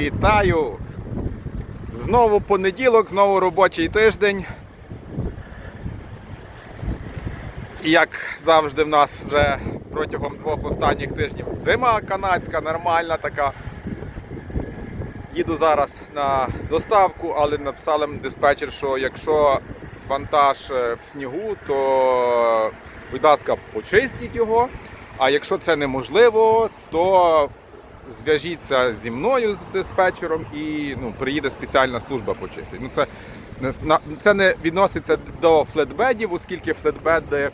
Вітаю! Знову понеділок, знову робочий тиждень. Як завжди в нас вже протягом двох останніх тижнів зима канадська, нормальна така. Їду зараз на доставку, але написали диспетчер, що якщо вантаж е, в снігу, то, будь ласка, почистіть його. А якщо це неможливо, то зв'яжіться зі мною з диспетчером і ну, приїде спеціальна служба почистить. Ну, це, це не відноситься до флетбедів, оскільки флетбеди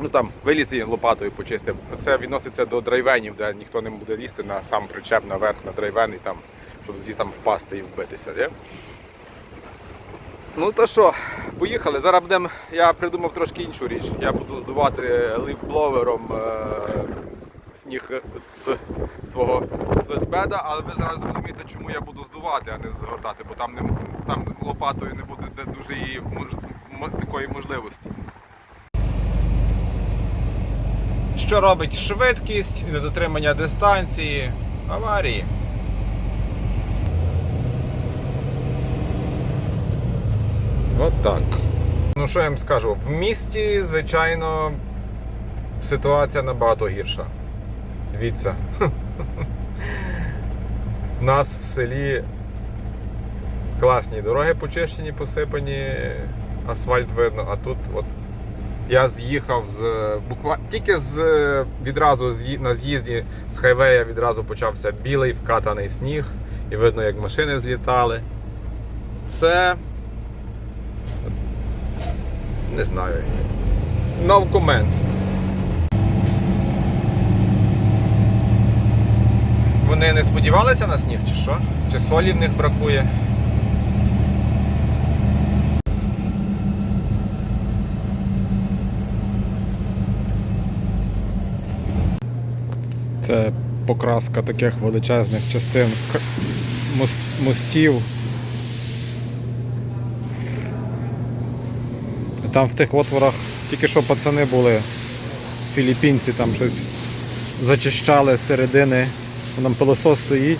ну там виліз лопатою почистив. Це відноситься до драйвенів, де ніхто не буде лізти на сам причеп наверх на драйвен і там, щоб звідси там впасти і вбитися. Є? Ну то що, поїхали. Зараз будемо. Я придумав трошки іншу річ. Я буду здувати ліфтбловером е, сніг з свого флетбеда, але ви зараз зрозумієте, чому я буду здувати, а не згортати, бо там, не, там лопатою не буде дуже її мож- м- такої можливості. Що робить швидкість, недотримання дистанції, аварії. От так. Ну що я вам скажу? В місті, звичайно, ситуація набагато гірша. Дивіться. У нас в селі класні дороги почищені, посипані, асфальт видно, а тут от я з'їхав з буква тільки з відразу з'ї- на з'їзді з хайвея відразу почався білий вкатаний сніг, і видно, як машини злітали. Це не знаю. No comments. Вони не сподівалися на сніг, чи що? Чи солі в них бракує? Це покраска таких величезних частин мостів. Там в тих отворах тільки що пацани були, філіппінці там щось зачищали середини. Там пилосос стоїть.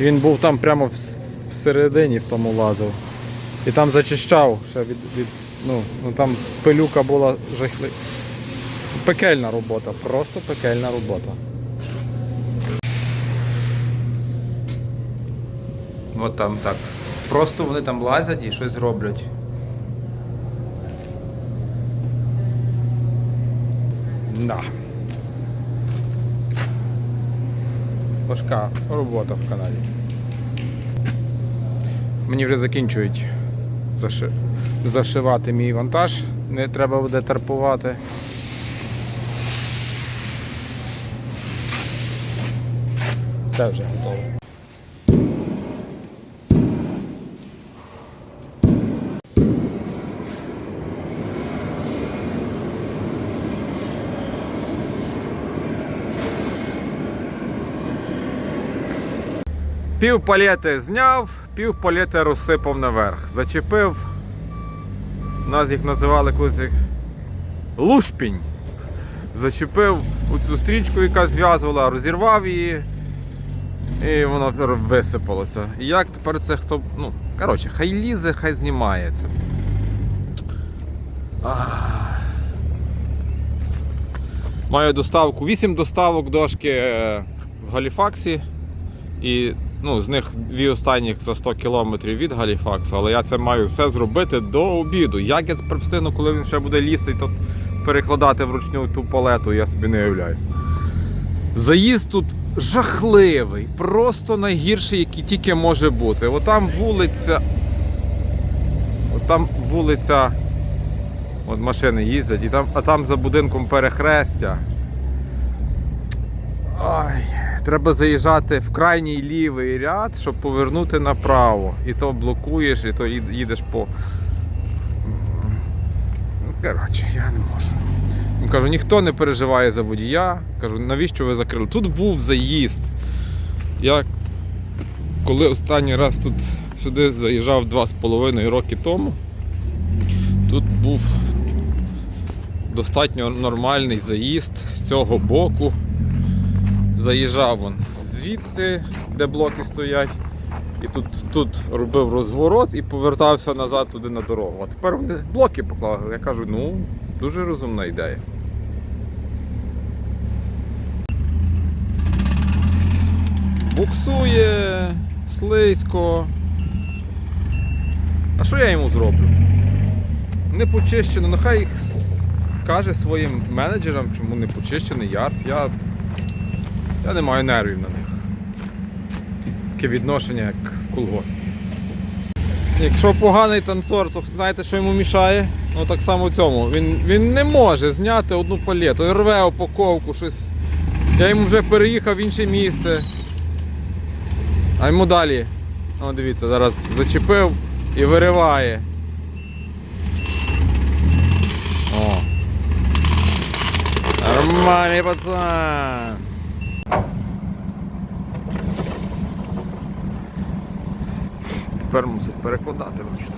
І він був там прямо всередині в тому лазив. І там зачищав ще від, від ну, ну там пилюка була жахлива. Пекельна робота, просто пекельна робота. От там так. Просто вони там лазять і щось роблять. Да. Важка робота в Канаді. Мені вже закінчують заши... зашивати мій вантаж. Не треба буде тарпувати. Це вже готово. Пів палети зняв, пів палети розсипав наверх. Зачепив. У нас їх називали колись лушпінь. Зачепив оцю стрічку, яка зв'язувала, розірвав її. І воно висипалося. І як тепер це хто. Ну, коротше, хай лізе, хай знімається. Маю доставку, 8 доставок дошки е, в Галіфаксі. І ну, з них дві останніх за 100 кілометрів від Галіфаксу, але я це маю все зробити до обіду. Як я тепер встигну, коли він ще буде лізти і тут перекладати вручну ту палету, я собі не уявляю. Заїзд тут жахливий, просто найгірший, який тільки може бути. Отам вулиця. Отам вулиця. От машини їздять, і там, а там за будинком перехрестя. Ай, треба заїжджати в крайній лівий ряд, щоб повернути направо. І то блокуєш, і то їдеш по. Ну, Коротше, я не можу. Кажу, ніхто не переживає за водія. Кажу, навіщо ви закрили? Тут був заїзд. Я коли останній раз тут сюди заїжджав 2,5 роки тому, тут був достатньо нормальний заїзд з цього боку. Заїжджав он звідти, де блоки стоять, І тут, тут робив розворот і повертався назад туди на дорогу. А тепер вони блоки поклали. Я кажу, ну, дуже розумна ідея. Буксує, слизько. А що я йому зроблю? Не почищено, нехай їх каже своїм менеджерам, чому не почищений ярд. Я, я не маю нервів на них. Таке відношення, як в колгосп. Якщо поганий танцор, то знаєте, що йому мішає? Ну так само цьому. Він, він не може зняти одну палету, рве упаковку, щось. Я йому вже переїхав в інше місце. А йому далі. О, дивіться, зараз зачепив і вириває. О. Нормальний пацан. тепер мусить перекладати вручну.